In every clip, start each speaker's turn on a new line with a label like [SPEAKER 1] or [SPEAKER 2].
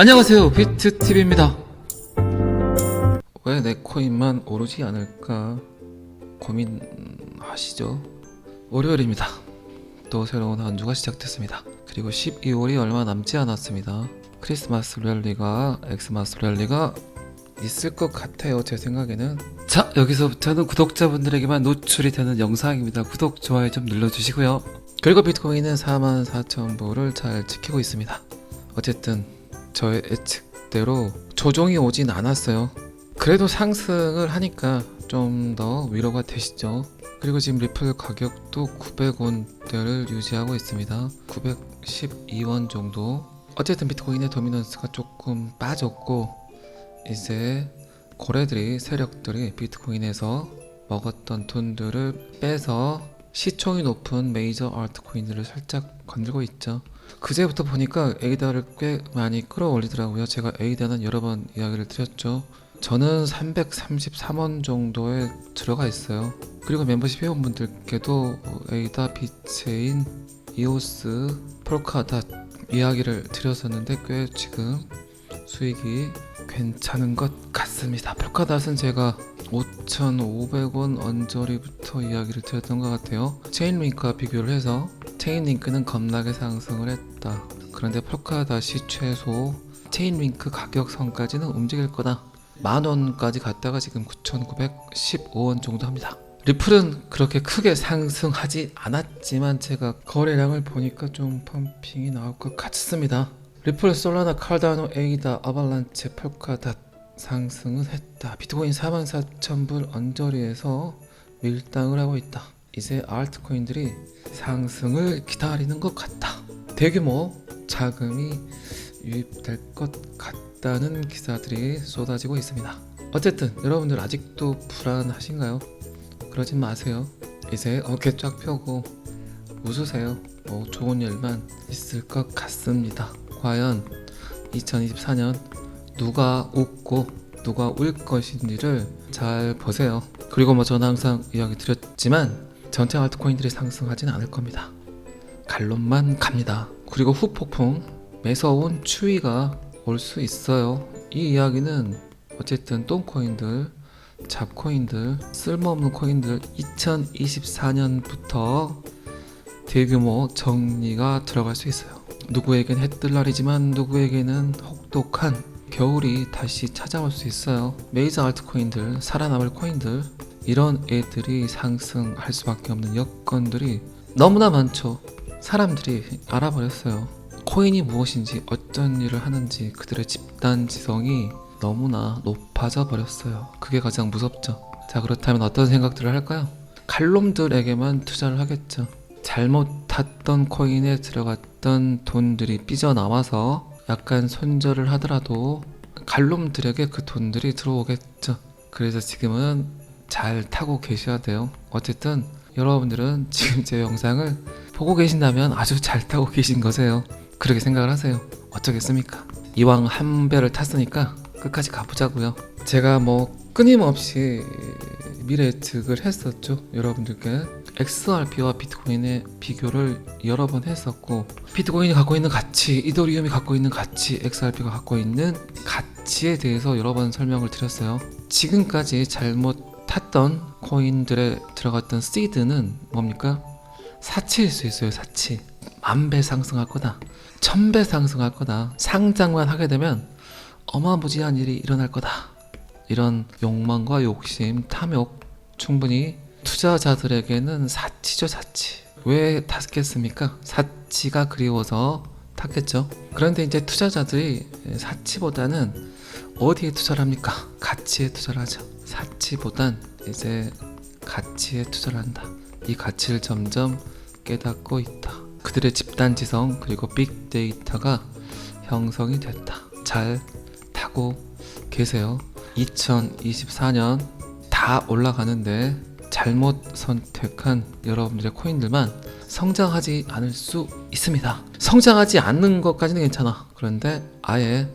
[SPEAKER 1] 안녕하세요. 비트TV입니다. 왜 내 코인만 오르지 않을까 고민하시죠? 월요일입니다. 또 새로운 한 주가 시작됐습니다. 그리고 12월이 얼마 남지 않았습니다. 크리스마스 랠리가 엑스마스 랠리가 있을 것 같아요 제 생각에는. 자 여기서부터는 구독자분들에게만 노출이 되는 영상입니다. 구독 좋아요 좀 눌러주시고요. 그리고 비트코인은 44,000불을 잘 지키고 있습니다. 어쨌든 저의 예측대로 조정이 오진 않았어요. 그래도 상승을 하니까 좀 더 위로가 되시죠. 그리고 지금 리플 가격도 900원대를 유지하고 있습니다. 912원 정도. 어쨌든 비트코인의 도미넌스가 조금 빠졌고 이제 고래들이 세력들이 비트코인에서 먹었던 돈들을 빼서 시총이 높은 메이저 알트코인들을 살짝 건들고 있죠. 그제부터 보니까 에이다를 꽤 많이 끌어올리더라고요. 제가 에이다는 여러 번 이야기를 드렸죠. 저는 333원 정도에 들어가 있어요. 그리고 멤버십 회원분들께도 에이다, 비체인, 이오스, 폴카다 이야기를 드렸었는데 꽤 지금 수익이 괜찮은 것 같습니다. 폴카닷은 제가 5,500원 언저리부터 이야기를 드렸던 것 같아요. 체인링크와 비교를 해서 체인 링크는 겁나게 상승을 했다. 그런데 폴카닷이 최소 체인 링크 가격 선까지는 움직일 거다. 만 원까지 갔다가 지금 9,915원 정도 합니다. 리플은 그렇게 크게 상승하지 않았지만 제가 거래량을 보니까 좀 펌핑이 나올 것 같습니다. 리플, 솔라나, 칼다노, 에이다, 아발란체, 폴카닷 상승은 했다. 비트코인 44,000불 언저리에서 밀당을 하고 있다. 이제 알트코인들이 상승을 기다리는 것 같다. 대규모 자금이 유입될 것 같다는 기사들이 쏟아지고 있습니다. 어쨌든 여러분들 아직도 불안하신가요? 그러진 마세요. 이제 어깨 쫙 펴고 웃으세요. 뭐 좋은 일만 있을 것 같습니다. 과연 2024년 누가 웃고 누가 울 것인지를 잘 보세요. 그리고 뭐 저는 항상 이야기 드렸지만 전체 알트코인들이 상승하지는 않을 겁니다. 갈론만 갑니다. 그리고 후폭풍 매서운 추위가 올 수 있어요. 이 이야기는 어쨌든 똥코인들, 잡코인들, 쓸모없는 코인들 2024년부터 대규모 정리가 들어갈 수 있어요. 누구에겐 해뜰 날이지만 누구에게는 혹독한 겨울이 다시 찾아올 수 있어요. 메이저 알트코인들, 살아남을 코인들 이런 애들이 상승할 수밖에 없는 여건들이 너무나 많죠. 사람들이 알아버렸어요. 코인이 무엇인지 어떤 일을 하는지 그들의 집단 지성이 너무나 높아져 버렸어요. 그게 가장 무섭죠. 자 그렇다면 어떤 생각들을 할까요? 갈놈들에게만 투자를 하겠죠. 잘못 탔던 코인에 들어갔던 돈들이 삐져나와서 약간 손절을 하더라도 갈놈들에게 그 돈들이 들어오겠죠. 그래서 지금은 잘 타고 계셔야 돼요. 어쨌든 여러분들은 지금 제 영상을 보고 계신다면 아주 잘 타고 계신 거세요. 그렇게 생각을 하세요. 어쩌겠습니까? 이왕 한 배를 탔으니까 끝까지 가보자고요. 제가 뭐 끊임없이 미래 예측을 했었죠. 여러분들께 XRP와 비트코인의 비교를 여러 번 했었고 비트코인이 갖고 있는 가치, 이더리움이 갖고 있는 가치, XRP가 갖고 있는 가치에 대해서 여러 번 설명을 드렸어요. 지금까지 잘못 탔던 코인들에 들어갔던 시드는 뭡니까? 사치일 수 있어요, 사치. 만 배 상승할 거다. 천 배 상승할 거다. 상장만 하게 되면 어마무지한 일이 일어날 거다. 이런 욕망과 욕심, 탐욕 충분히 투자자들에게는 사치죠, 사치. 왜 탔겠습니까? 사치가 그리워서 탔겠죠. 그런데 이제 투자자들이 사치보다는 어디에 투자를 합니까? 가치에 투자를 하죠. 사치보단 이제 가치에 투자를 한다. 이 가치를 점점 깨닫고 있다. 그들의 집단 지성 그리고 빅데이터가 형성이 됐다. 잘 타고 계세요. 2024년 다 올라가는데 잘못 선택한 여러분들의 코인들만 성장하지 않을 수 있습니다. 성장하지 않는 것까지는 괜찮아. 그런데 아예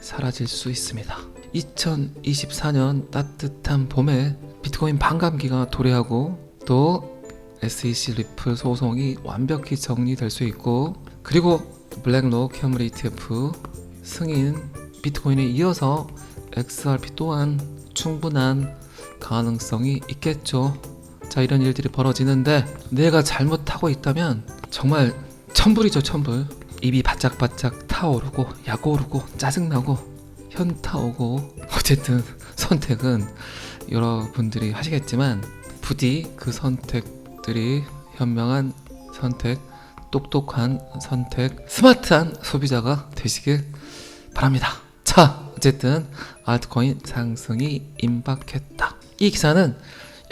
[SPEAKER 1] 사라질 수 있습니다. 2024년 따뜻한 봄에 비트코인 반감기가 도래하고 또 SEC 리플 소송이 완벽히 정리될 수 있고 그리고 블랙록 현물 ETF 승인 비트코인에 이어서 XRP 또한 충분한 가능성이 있겠죠. 자 이런 일들이 벌어지는데 내가 잘못하고 있다면 정말 천불이죠 천불 입이 바짝바짝 타오르고 약오르고 짜증나고 현타 오고 어쨌든 선택은 여러분들이 하시겠지만 부디 그 선택들이 현명한 선택 똑똑한 선택 스마트한 소비자가 되시길 바랍니다. 자 어쨌든 알트코인 상승이 임박했다. 이 기사는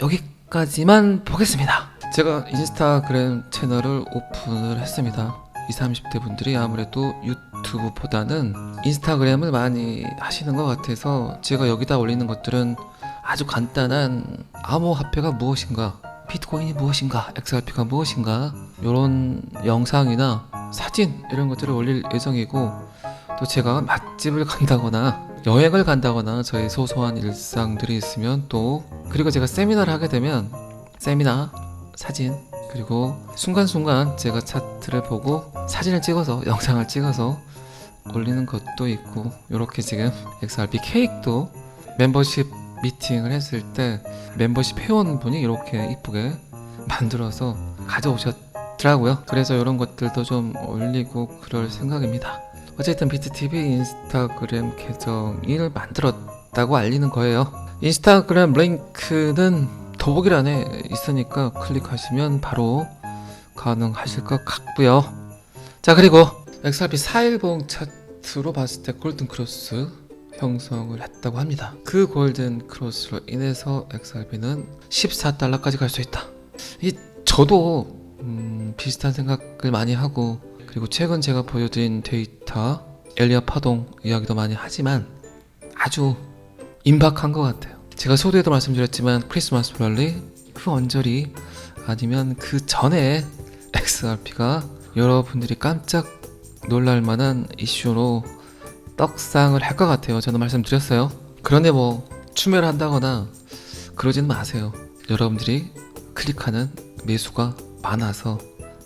[SPEAKER 1] 여기까지만 보겠습니다. 제가 인스타그램 채널을 오픈을 했습니다. 20, 30대 분들이 아무래도 유튜브보다는 인스타그램을 많이 하시는 것 같아서 제가 여기다 올리는 것들은 아주 간단한 암호화폐가 무엇인가 비트코인이 무엇인가 XRP가 무엇인가 이런 영상이나 사진 이런 것들을 올릴 예정이고 또 제가 맛집을 간다거나 여행을 간다거나 저의 소소한 일상들이 있으면 또 그리고 제가 세미나를 하게 되면 세미나 사진 그리고 순간순간 제가 차트를 보고 사진을 찍어서 영상을 찍어서 올리는 것도 있고 이렇게 지금 XRP 케이크도 멤버십 미팅을 했을 때 멤버십 회원분이 이렇게 이쁘게 만들어서 가져오셨더라고요. 그래서 이런 것들도 좀 올리고 그럴 생각입니다. 어쨌든 비트TV 인스타그램 계정을 만들었다고 알리는 거예요. 인스타그램 링크는 더보기란에 있으니까 클릭하시면 바로 가능하실 것 같고요. 자 그리고 XRP 4일봉 차트로 봤을 때 골든 크로스 형성을 했다고 합니다. 그 골든 크로스로 인해서 XRP는 14달러까지 갈 수 있다. 이 저도 음, 비슷한 생각을 많이 하고 그리고 최근 제가 보여드린 데이터 엘리아 파동 이야기도 많이 하지만 아주 임박한 것 같아요. 제가 소두에도 말씀드렸지만 크리스마스 랠리 그 언저리 아니면 그 전에 XRP가 여러분들이 깜짝 놀랄 만한 이슈로 떡상을 할 것 같아요. 저는 말씀드렸어요. 그런데 뭐 추매를 한다거나 그러지는 마세요. 여러분들이 클릭하는 매수가 많아서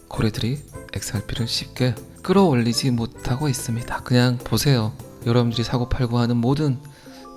[SPEAKER 1] 고래들이 XRP를 쉽게 끌어올리지 못하고 있습니다. 그냥 보세요. 여러분들이 사고 팔고 하는 모든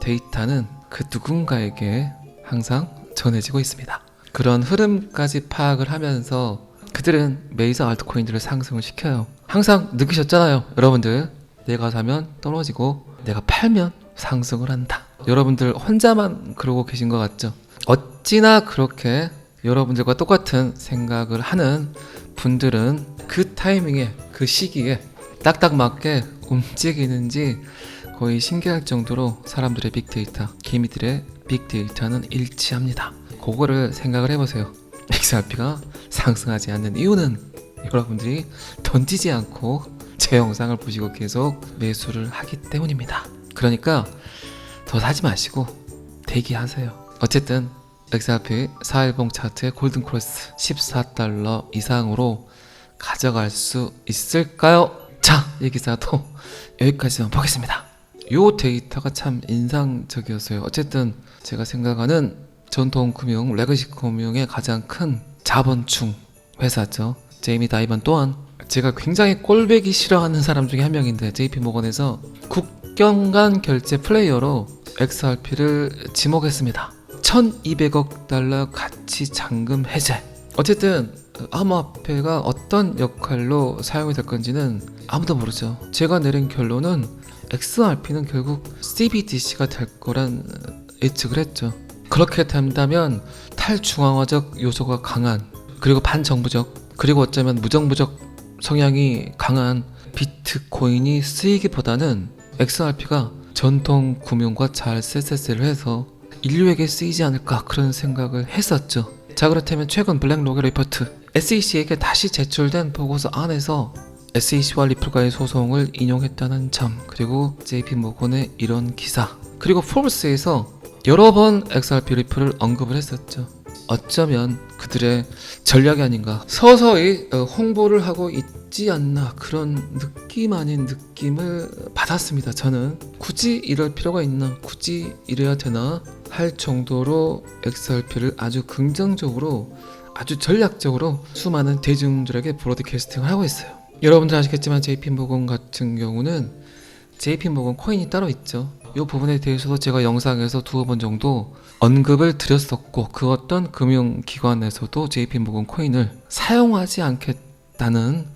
[SPEAKER 1] 데이터는 그 누군가에게 항상 전해지고 있습니다. 그런 흐름까지 파악을 하면서 그들은 메이저 알트코인들을 상승을 시켜요. 항상 느끼셨잖아요, 여러분들. 내가 사면 떨어지고 내가 팔면 상승을 한다. 여러분들 혼자만 그러고 계신 것 같죠? 어찌나 그렇게 여러분들과 똑같은 생각을 하는 분들은 그 타이밍에 그 시기에 딱딱 맞게 움직이는지 거의 신기할 정도로 사람들의 빅데이터, 개미들의 빅데이터는 일치합니다. 그거를 생각을 해보세요. XRP가 상승하지 않는 이유는 여러분들이 던지지 않고 제 영상을 보시고 계속 매수를 하기 때문입니다. 그러니까 더 사지 마시고 대기하세요. 어쨌든 XRP 4일봉 차트의 골든 크로스 14달러 이상으로 가져갈 수 있을까요? 자, 이 기사도 여기까지만 보겠습니다. 요 데이터가 참 인상적이었어요. 어쨌든 제가 생각하는 전통 금융, 레거시 금융의 가장 큰 자본충 회사죠. 제이미 다이번 또한 제가 굉장히 꼴배기 싫어하는 사람 중에 한 명인데 JP 모건에서 국경 간 결제 플레이어로 XRP를 지목했습니다. 1200억 달러 가치 잔금 해제. 어쨌든 암호화폐가 어떤 역할로 사용이 될 건지는 아무도 모르죠. 제가 내린 결론은 XRP는 결국 CBDC가 될 거란 예측을 했죠. 그렇게 된다면 탈중앙화적 요소가 강한 그리고 반정부적 그리고 어쩌면 무정부적 성향이 강한 비트코인이 쓰이기보다는 XRP가 전통 금융과 잘 쎄쎄쎄를 해서 인류에게 쓰이지 않을까 그런 생각을 했었죠. 자 그렇다면 최근 블랙로그 리포트 SEC에게 다시 제출된 보고서 안에서 SEC와 리플과의 소송을 인용했다는 점 그리고 JP 모건의 이런 기사 그리고 포브스에서 여러 번 XRP 리플을 언급을 했었죠. 어쩌면 그들의 전략이 아닌가 서서히 어, 홍보를 하고 있지 않나 그런 느낌 아닌 느낌을 받았습니다. 저는 굳이 이럴 필요가 있나 굳이 이래야 되나 할 정도로 XRP를 아주 긍정적으로 아주 전략적으로 수많은 대중들에게 브로드캐스팅을 하고 있어요. 여러분들 아시겠지만 JP 모건 같은 경우는 JP모건 코인이 따로 있죠. 이 부분에 대해서도 제가 영상에서 두어 번 정도 언급을 드렸었고 그 어떤 금융기관에서도 JP모건 코인을 사용하지 않겠다는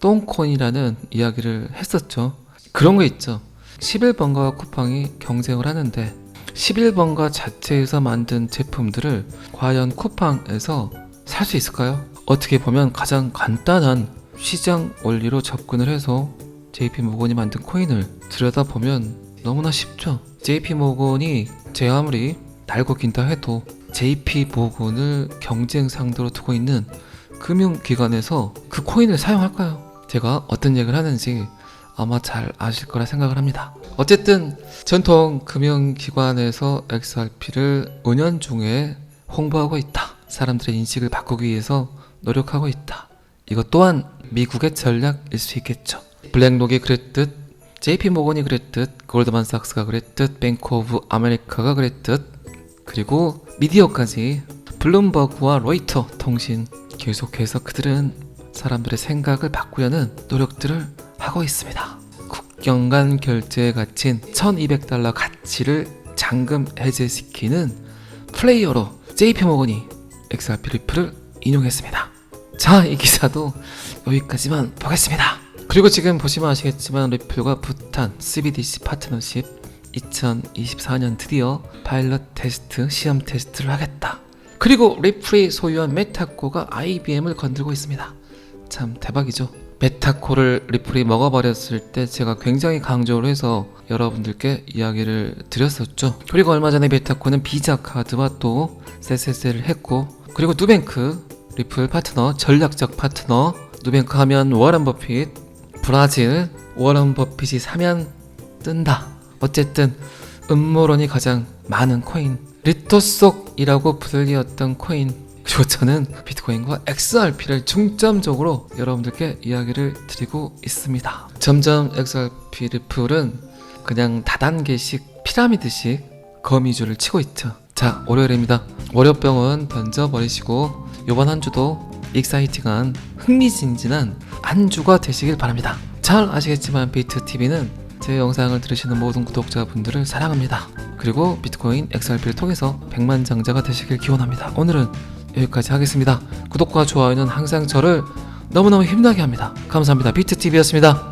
[SPEAKER 1] 똥코인이라는 이야기를 했었죠. 그런 거 있죠. 11번가와 쿠팡이 경쟁을 하는데 11번가 자체에서 만든 제품들을 과연 쿠팡에서 살 수 있을까요? 어떻게 보면 가장 간단한 시장 원리로 접근을 해서 JP 모건이 만든 코인을 들여다보면 너무나 쉽죠. JP 모건이 제 아무리 날고 긴다 해도 JP 모건을 경쟁 상대로 두고 있는 금융기관에서 그 코인을 사용할까요? 제가 어떤 얘기를 하는지 아마 잘 아실 거라 생각을 합니다. 어쨌든 전통 금융기관에서 XRP를 은연 중에 홍보하고 있다. 사람들의 인식을 바꾸기 위해서 노력하고 있다. 이것 또한 미국의 전략일 수 있겠죠. 블랙록이 그랬듯, JP 모건이 그랬듯, 골드만 삭스가 그랬듯, 뱅크 오브 아메리카가 그랬듯, 그리고 미디어까지 블룸버그와 로이터 통신 계속해서 그들은 사람들의 생각을 바꾸려는 노력들을 하고 있습니다. 국경 간 결제에 갇힌 1200달러 가치를 잠금 해제시키는 플레이어로 JP 모건이 XRP 리플을 인용했습니다. 자, 이 기사도 여기까지만 보겠습니다. 그리고 지금 보시면 아시겠지만 리플과 부탄 CBDC 파트너십 2024년 드디어 파일럿 테스트 시험 테스트를 하겠다. 그리고 리플이 소유한 메타코가 IBM을 건들고 있습니다. 참 대박이죠. 메타코를 리플이 먹어버렸을 때 제가 굉장히 강조를 해서 여러분들께 이야기를 드렸었죠. 그리고 얼마 전에 메타코는 비자 카드와 또 세세세를 했고 그리고 누뱅크 리플 파트너 전략적 파트너 누뱅크 하면 워런 버핏 브라질 워런 버핏이 사면 뜬다. 어쨌든 음모론이 가장 많은 코인 리토속이라고 불리었던 코인 그리고 저는 비트코인과 XRP를 중점적으로 여러분들께 이야기를 드리고 있습니다. 점점 XRP 리플은 그냥 다단계식 피라미드식 거미줄을 치고 있죠. 자, 월요일입니다. 월요병은 던져버리시고 이번 한 주도 익사이팅한 흥미진진한 한 주가 되시길 바랍니다. 잘 아시겠지만 비트TV는 제 영상을 들으시는 모든 구독자분들을 사랑합니다. 그리고 비트코인 XRP를 통해서 백만장자가 되시길 기원합니다. 오늘은 여기까지 하겠습니다. 구독과 좋아요는 항상 저를 너무너무 힘나게 합니다. 감사합니다. 비트TV였습니다.